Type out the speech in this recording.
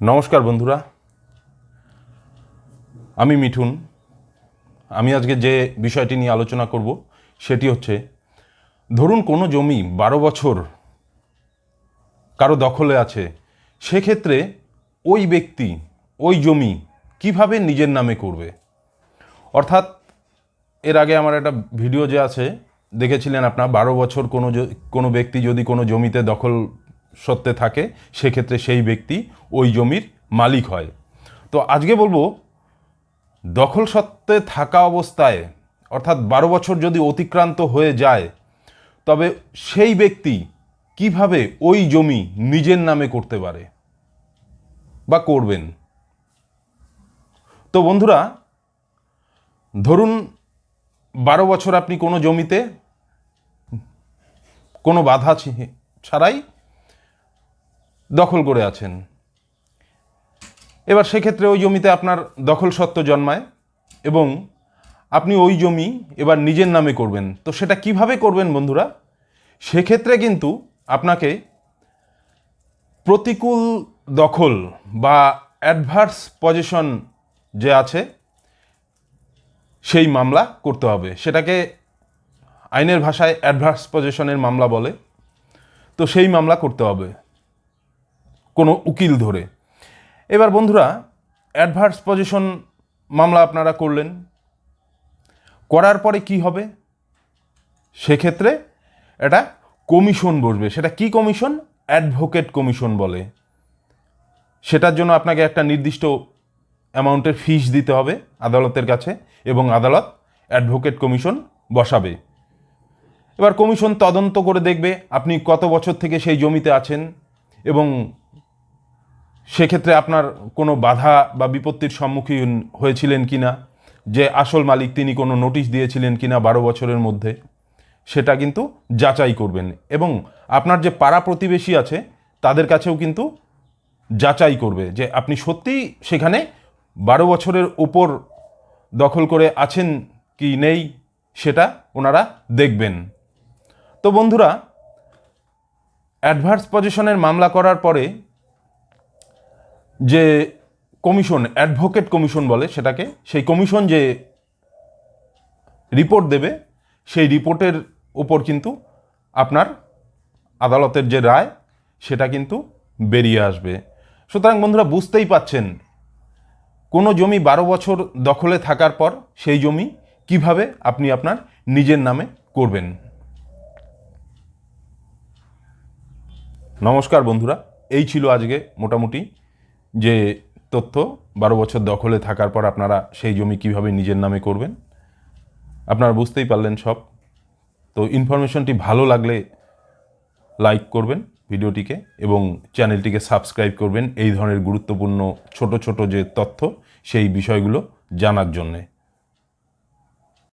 নমস্কার বন্ধুরা। আমি মিঠুন। আমি আজকে যে বিষয়টি নিয়ে আলোচনা করব, সেটি হচ্ছে, ধরুন কোনো জমি বারো বছর কারও দখলে আছে, সেক্ষেত্রে ওই ব্যক্তি, ওই জমি কীভাবে নিজের নামে করবে? অর্থাৎ, এর আগে আমার একটা ভিডিও যে আছে, দেখেছিলেন আপনার, বারো বছর কোনো কোনো ব্যক্তি যদি কোনো জমিতে দখল সত্ত্বে থাকে, সেক্ষেত্রে সেই ব্যক্তি ওই জমির মালিক হয়। তো আজকে বলব, দখল সত্ত্বে থাকা অবস্থায়, অর্থাৎ বারো বছর যদি অতিক্রান্ত হয়ে যায়, তবে সেই ব্যক্তি কীভাবে ওই জমি নিজের নামে করতে পারে বা করবেন? তো বন্ধুরা, ধরুন বারো বছর আপনি কোনো জমিতে কোনো বাধা ছাড়াই দখল করে আছেন। এবার সেক্ষেত্রে ওই জমিতে আপনার দখল সত্ত্ব জন্মায় এবং আপনি ওই জমি এবার নিজের নামে করবেন। তো সেটা কীভাবে করবেন বন্ধুরা? সেক্ষেত্রে কিন্তু আপনাকে প্রতিকূল দখল বা অ্যাডভার্স পজিশন যে আছে, সেই মামলা করতে হবে। সেটাকে আইনের ভাষায় অ্যাডভার্স পজিশনের মামলা বলে। তো সেই মামলা করতে হবে। কোনো উকিল ধরে। এবার বন্ধুরা অ্যাডভার্স পজিশন মামলা আপনারা করলেন। করার পরে কি হবে? সেক্ষেত্রে এটা কমিশন বসবে। সেটা কি কমিশন? অ্যাডভোকেট কমিশন বলে। সেটার জন্য আপনাকে একটা নির্দিষ্ট অ্যামাউন্টের ফিস দিতে হবে আদালতের কাছে এবং আদালত অ্যাডভোকেট কমিশন বসাবে। এবার কমিশন তদন্ত করে দেখবে আপনি কত বছর থেকে সেই জমিতে আছেন এবং সেক্ষেত্রে আপনার কোনো বাধা বা বিপত্তির সম্মুখীন হয়েছিলেন কি না যে আসল মালিক তিনি কোনো নোটিশ দিয়েছিলেন কি না বারো বছরের মধ্যে? সেটা কিন্তু যাচাই করবেন। এবং আপনার যে পাড়া প্রতিবেশী আছে, তাদের কাছেও কিন্তু যাচাই করবে যে আপনি সত্যিই সেখানে বারো বছরের ওপর দখল করে আছেন কি নেই, সেটা ওনারা দেখবেন। তো বন্ধুরা অ্যাডভার্স পজিশনের মামলা করার পরে যে কমিশন, অ্যাডভোকেট কমিশন বলে সেটাকে, সেই কমিশন যে রিপোর্ট দেবে, সেই রিপোর্টের উপর কিন্তু আপনার আদালতের যে রায়, সেটা কিন্তু বেরিয়ে আসবে। সুতরাং বন্ধুরা, বুঝতেই পাচ্ছেন, কোনো জমি বারো বছর দখলে থাকার পর সেই জমি কীভাবে আপনি আপনার নিজের নামে করবেন। নমস্কার বন্ধুরা, এই ছিল আজকে মোটামুটি যে তথ্য বারো বছর দখলে থাকার পর আপনারা সেই জমি কীভাবে নিজের নামে করবেন, আপনারা বুঝতেই পারলেন সব। তো ইনফরমেশনটি ভালো লাগলে লাইক করবেন ভিডিওটিকে এবং চ্যানেলটিকে সাবস্ক্রাইব করবেন এই ধরনের গুরুত্বপূর্ণ ছোট ছোট যে তথ্য, সেই বিষয়গুলো জানার জন্যে।